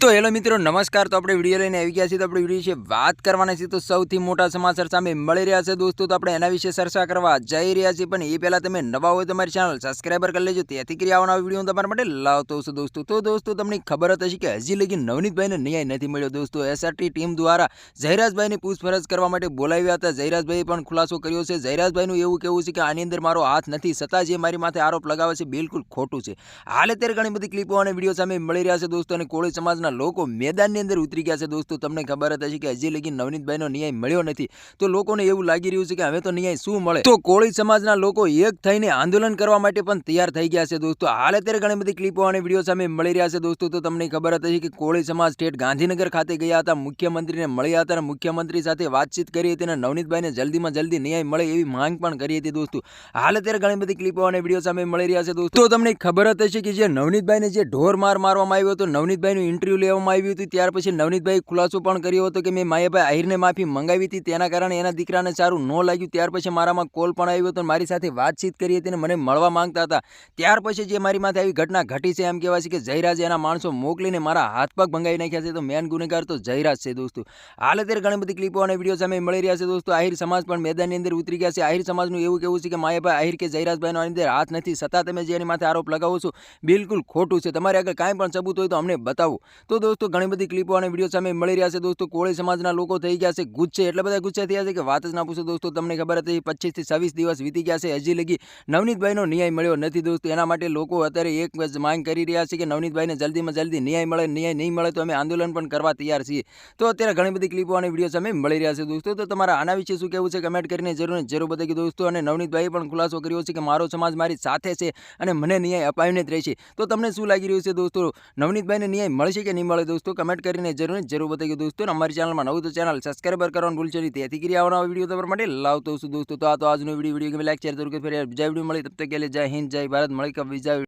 તો હેલો મિત્રો, નમસ્કાર. તો આપણે વીડિયો લઈને આવી ગયા છીએ. તો આપણે વીડિયો વિશે વાત કરવાના છીએ. તો સૌથી મોટા સમાચાર સામે મળી રહ્યા છે દોસ્તો. તો આપણે એના વિશે ચર્ચા કરવા જઈ રહ્યા છીએ. પણ એ પહેલાં તમે નવા હોય તમારી મારી ચેનલ સબસ્ક્રાઈબર કરી લેજો. તેથી કરી આવવાના વીડિયો તમારા માટે લાવતો છું દોસ્તો. તો દોસ્તો, તમને ખબર હતી કે હજી લગી નવનીતભાઈને ન્યાય નથી મળ્યો દોસ્તો. એસઆરટી ટીમ દ્વારા જયરાજભાઈની પૂછપરછ કરવા માટે બોલાવ્યા હતા. જયરાજભાઈએ પણ ખુલાસો કર્યો છે. જયરાજભાઈનું એવું કહેવું છે કે આની અંદર મારો હાથ નથી. છતાં જે મારી માથે આરોપ લગાવે છે, બિલકુલ ખોટું છે. હાલ અત્યારે ઘણી બધી ક્લિપો અને વીડિયો સામે મળી રહ્યા છે દોસ્તો. અને કોળી સમાજના લોકો મેદાનની અંદર ઉતરી ગયા છે દોસ્તો. તમને ખબર હશે કે હજી લગી નવનીતભાઈનો ન્યાય મળ્યો નથી. તો લોકોને એવું લાગી રહ્યું છે કે હવે તો ન્યાય શું મળે? તો કોળી સમાજના લોકો એક થઈને આંદોલન કરવા માટે પણ તૈયાર થઈ ગયા છે દોસ્તો. હાલ અત્યારે ઘણી બધી ક્લિપો અને વીડિયો સામે મળી રહ્યા છે દોસ્તો. તો તમને ખબર હશે કે કોળી સમાજ સ્ટેટ ગાંધીનગર ખાતે ગયા હતા. મુખ્યમંત્રીને મળ્યા હતા અને મુખ્યમંત્રી સાથે વાતચીત કરી હતી અને નવનીતભાઈને જલ્દીમાં જલ્દી ન્યાય મળે એવી માંગ પણ કરી હતી દોસ્તો. હાલ અત્યારે ઘણી બધી ક્લિપો અને વીડિયો સામે મળી રહ્યા છે દોસ્તો. તમને ખબર હતી કે જે નવનીતભાઈને જે ઢોર માર મારવામાં આવ્યો હતો, નવનીતભાઈનું ઇન્ટરવ્યૂ લેવામાં આવ્યું હતું. ત્યાર પછી નવનીતભાઈ ખુલાસો પણ કર્યો હતો કે મેં માયાભાઈ આહિરને માફી મંગાવી હતી. તેના કારણે એના દીકરાને સારું ન લાગ્યું. ત્યાર પછી મારામાં કોલ પણ આવ્યો હતો મારી સાથે વાતચીત કરી હતી અને મને મળવા માંગતા હતા. ત્યાર પછી જે મારી માથે આવી ઘટના ઘટી છે, એમ કહેવાય છે કે જયરાજ એના માણસો મોકલીને મારા હાથ પગ ભંગાવી નાખ્યા છે. તો મેન ગુનેગાર તો જયરાજ છે દોસ્તો. હાલ અત્યારે ઘણી બધી ક્લિપો અને વીડિયો સામે મળી રહ્યા છે દોસ્તો. આહિર સમાજ પણ મેદાનની અંદર ઉતરી ગયા છે. આહિર સમાજનું એવું કહેવું છે કે માયાભાઈ આહિર કે જયરાજભાઈનો અંદર હાથ નથી. છતાં તમે જે એની માથે આરોપ લગાવો છો, બિલકુલ ખોટું છે. તમારે આગળ કાંઈ પણ સબૂત હોય તો અમને બતાવો. તો દોસ્તો, ઘણી બધી ક્લિપો અને વીડિયો સામે મળી રહ્યા છે દોસ્તો. કોળી સમાજના લોકો થઈ ગયા છે ગુસ્સે એટલા બધા ગુસ્સે થયા છે કે વાત જ ના પૂછો દોસ્તો, તમને ખબર હતી પચીસથી છવ્વીસ દિવસ વીતી ગયા છે, હજી લગી નવનીતભાઈનો ન્યાય મળ્યો નથી દોસ્તો. એના માટે લોકો અત્યારે એક જ માંગ કરી રહ્યા છે કે નવનીતભાઈને જલ્દીમાં જલ્દી ન્યાય મળે, ન્યાય નહીં મળે તો અમે આંદોલન પણ કરવા તૈયાર છીએ. તો અત્યારે ઘણી બધી ક્લિપો અને વીડિયો સામે મળી રહ્યા છે દોસ્તો. તો તમારા આના વિશે શું કહેવું છે? કમેન્ટ કરીને જરૂર જરૂર બતાવી દોસ્તો. અને નવનીતભાઈએ પણ ખુલાસો કર્યો છે કે મારો સમાજ મારી સાથે છે અને મને ન્યાય અપાવીને જ રહેશે. તો તમને શું લાગી રહ્યું છે દોસ્તો? નવનીતભાઈને ન્યાય મળશે કે કે નહીં મળે દોસ્તો કમેન્ટ કરીને જરૂર જરૂર બતાવી દોસ્તો. અમારી ચેનલમાં નવું તો ચેનલ સબસ્ક્રાઈબ કરવાનું ભૂલશે નહીં. તેથી કરી આવવાના વીડિયો તમારા માટે લાવતો છું દોસ્તો. તો આ તો આજનો વીડિયો વીડિયો ગમે લાઈક શેર જરૂર કે ફરી બીજા વીડિયો મળી તબ તક કે જય હિન્દ, જય ભારત મળી કે બીજા